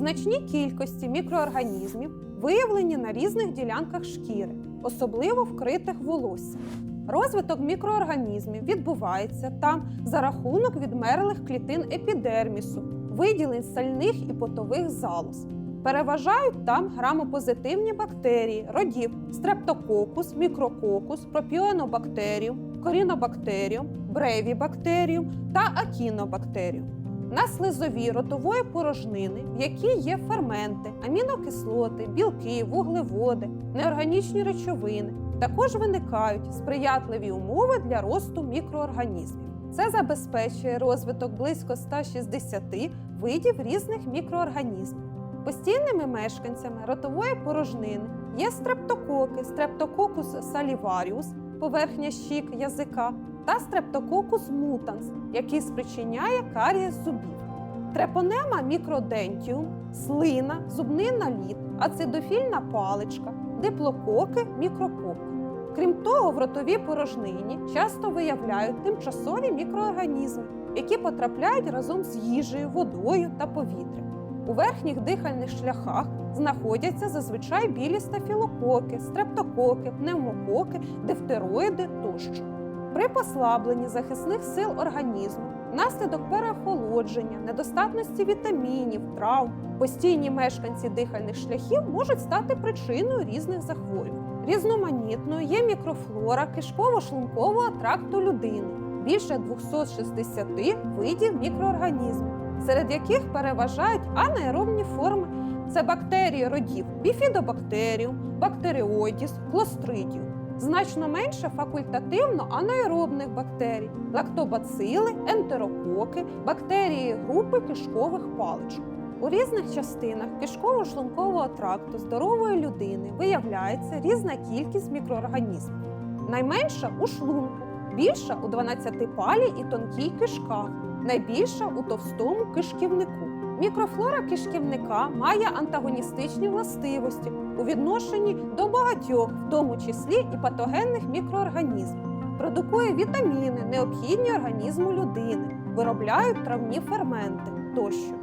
Значні кількості мікроорганізмів виявлені на різних ділянках шкіри, особливо вкритих волоссям. Розвиток мікроорганізмів відбувається там за рахунок відмерлих клітин епідермісу, виділень сальних і потових залоз. Переважають там грамопозитивні бактерії родів стрептококус, мікрококус, пропіонобактеріум, корінобактеріум, бревібактеріум та акінобактеріум. На слизові ротової порожнини, в якій є ферменти, амінокислоти, білки, вуглеводи, неорганічні речовини, також виникають сприятливі умови для росту мікроорганізмів. Це забезпечує розвиток близько 160 видів різних мікроорганізмів. Постійними мешканцями ротової порожнини є стрептококи, стрептококус саліваріус, поверхня щік язика, та стрептококус мутанс, який спричиняє карієс зубів. Трепонема мікродентіум, слина, зубний наліт, ацидофільна паличка, диплококи, мікропоки. Крім того, в ротовій порожнині часто виявляють тимчасові мікроорганізми, які потрапляють разом з їжею, водою та повітрям. У верхніх дихальних шляхах знаходяться зазвичай білі стафілококи, стрептококи, пневмококи, дифтероїди тощо. При послабленні захисних сил організму, внаслідок переохолодження, недостатності вітамінів, травм, постійні мешканці дихальних шляхів можуть стати причиною різних захворювань. Різноманітною є мікрофлора кишково-шлункового тракту людини, більше 260 видів мікроорганізмів, серед яких переважають анаеробні форми. Це бактерії родів біфідобактеріум, бактеріодіс, клостридіум. Значно менше факультативно анаеробних бактерій, лактобацили, ентерококи, бактерії групи кишкових паличок. У різних частинах кишково-шлункового тракту здорової людини виявляється різна кількість мікроорганізмів. Найменша у шлунку, більша у 12-палій і тонкій кишках, найбільша у товстому кишківнику. Мікрофлора кишківника має антагоністичні властивості у відношенні до багатьох, в тому числі і патогенних мікроорганізмів, продукує вітаміни, необхідні організму людини, виробляють травні ферменти тощо.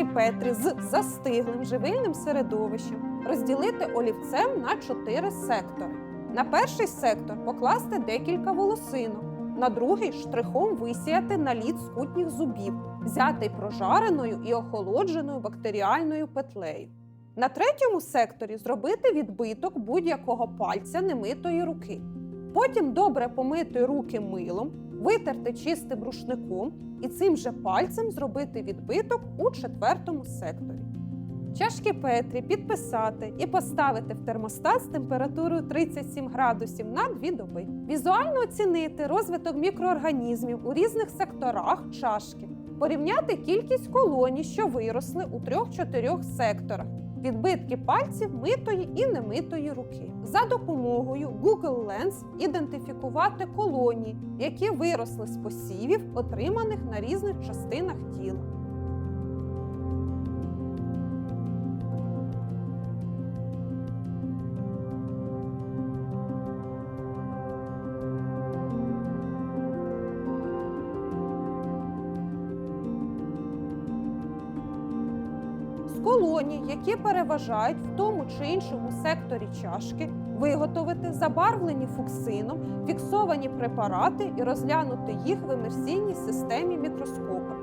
Чашки Петрі з застиглим живильним середовищем розділити олівцем на чотири сектори. На перший сектор покласти декілька волосинок, на другий штрихом висіяти наліт скутніх зубів, взятий прожареною і охолодженою бактеріальною петлею. На третьому секторі зробити відбиток будь-якого пальця немитої руки. Потім добре помити руки милом, витерти чистим рушником і цим же пальцем зробити відбиток у четвертому секторі. Чашки Петрі підписати і поставити в термостат з температурою 37 градусів на 2 доби. Візуально оцінити розвиток мікроорганізмів у різних секторах чашки, порівняти кількість колоній, що виросли у 3-4 секторах, відбитки пальців митої і немитої руки. За допомогою Google Lens ідентифікувати колонії, які виросли з посівів, отриманих на різних частинах тіла. З колоній, які переважають в тому чи іншому секторі чашки, виготовити забарвлені фуксином фіксовані препарати і розглянути їх в емерсійній системі мікроскопу.